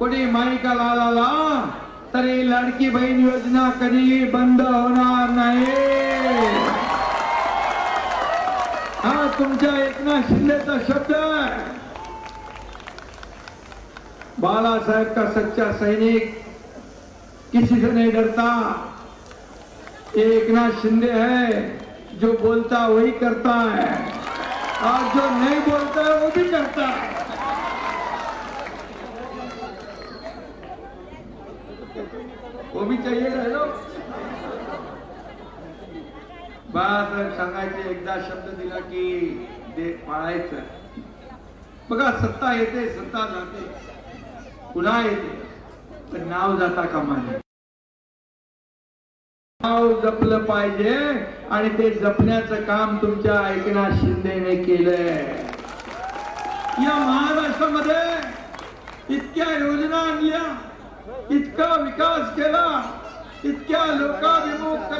कोणी माईका लावला तरी लाडकी बहीण योजना कधी बंद होणार नाही। हा, तुमच्या एकनाथ शिंदेचा शब्द बाला साहेब का सच्चा सैनिक, किसी से नहीं डरता। एकनाथ शिंदे है, जो बोलता वही करता है। और जो नहीं बोलता है, वो भी करता है। वो भी चाहिए ना लो बाळासाहेब सांगायचे एकदा शब्द दिला की ते पाळायचं. बघा सत्ता येते सत्ता जाते. पुन्हा येते. पण नाव जाता कामा नये. नाव जपलं पाहिजे आणि ते जपण्याचं काम तुमच्या एकनाथ शिंदेने केलंय. या महाराष्ट्रामध्ये इतका विकास केला इतक्या लोकाभिमुख